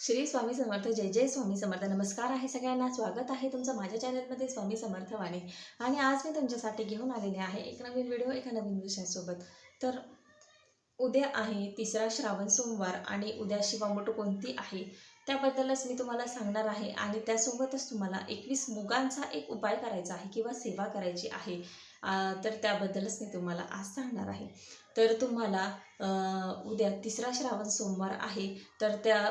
श्री स्वामी समर्थ जय जय स्वामी समर्थ. नमस्कार आहे सगळ्यांना. स्वागत आहे तुमचं माझ्या चॅनलमध्ये स्वामी समर्थ वाणी. आणि आज मी तुमच्यासाठी घेऊन आलेले आहे एक नवीन व्हिडिओ एका नवीन विषयासोबत. तर उद्या आहे तिसरा श्रावण सोमवार आणि उद्या शिवामोट कोणती आहे? त्याबद्दलच मी तुम्हाला सांगणार आहे आणि त्यासोबतच तुम्हाला एकवीस मुगांचा एक उपाय करायचा आहे किंवा सेवा करायची आहे तर त्याबद्दलच मी तुम्हाला आज सांगणार आहे. तर तुम्हाला उद्या तिसरा श्रावण सोमवार आहे तर त्या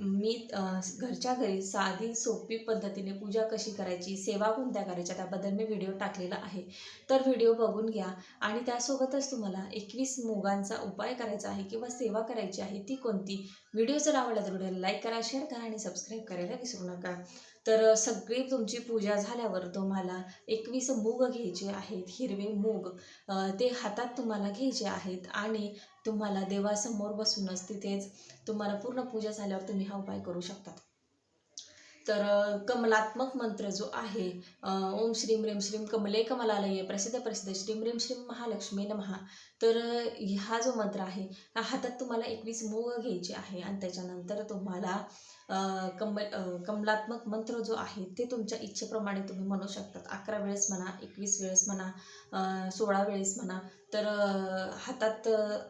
मी घरच्या घरी साधी सोपी पद्धतीने पूजा कशी करायची सेवा कोणत्या करायच्या त्याबद्दल मी व्हिडिओ टाकलेला आहे. तर व्हिडिओ बघून घ्या आणि त्यासोबतच तुम्हाला एकवीस मोगांचा उपाय करायचा आहे किंवा सेवा करायची आहे ती कोणती व्हिडिओ जर आवडला तर व्हिडिओला लाईक करा शेअर करा आणि सबस्क्राईब करायला विसरू नका. तर सगळी तुमची पूजा झाल्यावर तुम्हाला एकवीस मूग घ्यायचे आहेत हिरवे मूग ते हातात तुम्हाला घ्यायचे आहेत आणि तुम्हाला देवासमोर बसूनच तिथेच तुम्हाला पूर्ण पूजा झाल्यावर तुम्ही हा उपाय करू शकतात तर कमलात्मक मंत्र जो आहे ओम श्रीम रेम श्रीम कमले कमलालये प्रसिद्ध प्रसिद्ध श्रीम रेम श्रीम महालक्ष्मी नमहा. तर हा जो मंत्र आहे हा हातात तुम्हाला एकवीस मोग घ्यायचे आहे आणि त्याच्यानंतर तुम्हाला कमल कमलात्मक मंत्र जो आहे ते तुमच्या इच्छेप्रमाणे तुम्ही म्हणू शकतात. अकरा वेळेस म्हणा एकवीस वेळेस म्हणा सोळा वेळेस म्हणा तर हातात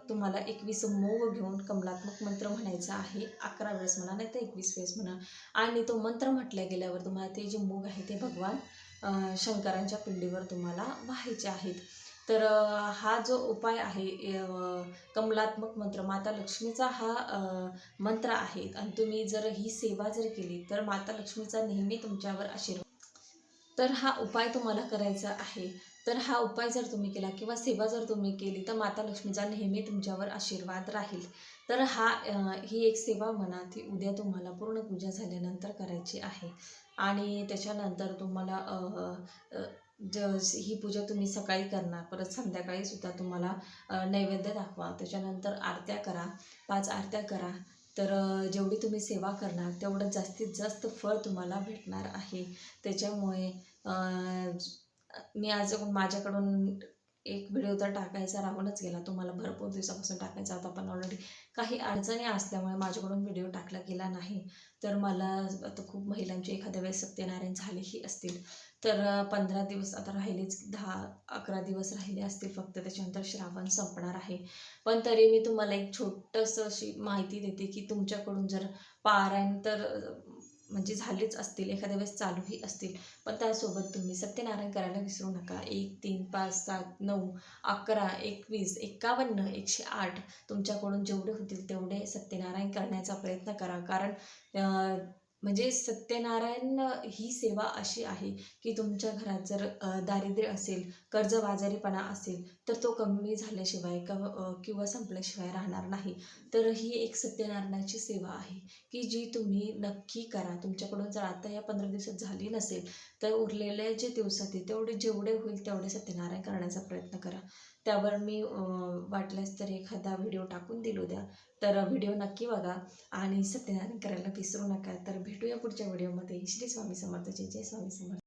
तुम्हाला एकवीस मूग घेऊन कमलात्मक मंत्र म्हणायचा आहे. अकरा वेळेस म्हणा नाही तर एकवीस वेळेस म्हणा. आणि तो मंत्र म्हटल्या गेल्यावर तुम्हाला ते जे मूग आहे ते भगवान शंकरांच्या पिंडीवर तुम्हाला व्हायचे आहेत. तर हा जो उपाय आहे कमलात्मक मंत्र माता लक्ष्मीचा हा मंत्र आहे. आणि तुम्ही जर ही सेवा जर केली तर माता लक्ष्मीचा नेहमी तुमच्यावर आशीर्वाद तर हा उपाय तुम्हाला करायचा आहे. तर हा उपाय जर तुम्ही केला किंवा सेवा जर तुम्ही केली तर माता लक्ष्मीचा नेहमी तुमच्यावर आशीर्वाद राहील. तर हा ही एक सेवा म्हणा ती उद्या तुम्हाला पूर्ण पूजा झाल्यानंतर करायची आहे. आणि त्याच्यानंतर तुम्हाला ज ही पूजा तुम्ही सकाळी करणार. परत संध्याकाळी सुद्धा तुम्हाला नैवेद्य दाखवा. त्याच्यानंतर आरत्या करा. पाच आरत्या करा. तर जेवढी तुम्ही सेवा करणार तेवढं जास्तीत जास्त फळ तुम्हाला भेटणार आहे. त्याच्यामुळे मी आज माझ्याकडून एक व्हिडिओ तर टाकायचा राहूनच गेला. तुम्हाला भरपूर दिवसापासून टाकायचा होता पण ऑलरेडी काही अडचणी असल्यामुळे माझ्याकडून व्हिडिओ टाकला गेला नाही. तर मला आता खूप महिलांची एखाद्या वेळेस सत्यनारायण झालेही असतील. तर पंधरा दिवस आता राहिलेच दहा अकरा दिवस राहिले असतील फक्त. त्याच्यानंतर श्रावण संपणार आहे. पण तरी मी तुम्हाला एक छोटंसं अशी माहिती देते की तुमच्याकडून जर पारायण तर म्हणजे झालेच असतील एखाद्या वेळेस चालूही असतील पण त्यासोबत तुम्ही सत्यनारायण करायला विसरू नका. एक तीन पाच सात नऊ अकरा एकवीस एकावन्न एकशे आठ तुमच्याकडून जेवढे होतील तेवढे सत्यनारायण करण्याचा प्रयत्न करा. कारण म्हणजे सत्यनारायण ही सेवा अशी आहे की तुमच्या घरात जर दारिद्र्य असेल कर्जबाजारीपणा असेल तर तो कमी झाल्याशिवाय किंवा संपल्याशिवाय राहणार नाही. तर ही एक सत्यनारायणाची सेवा आहे की जी तुम्ही नक्की करा. तुमच्याकडून जर आता या पंधरा दिवसात झाली नसेल तर उरलेले जे दिवसातील तेवढे जेवढे होईल तेवढे सत्यनारायण करण्याचा प्रयत्न करा. त्यावर मी वाटल्यास तर एखादा व्हिडिओ टाकून दिलो द्या. तर व्हिडिओ नक्की बघा. आणि सत्यनारायण करायला विसरू नका. तर भेटूया पुढच्या व्हिडिओमध्ये. श्री स्वामी समर्थ जय जय स्वामी समर्थ.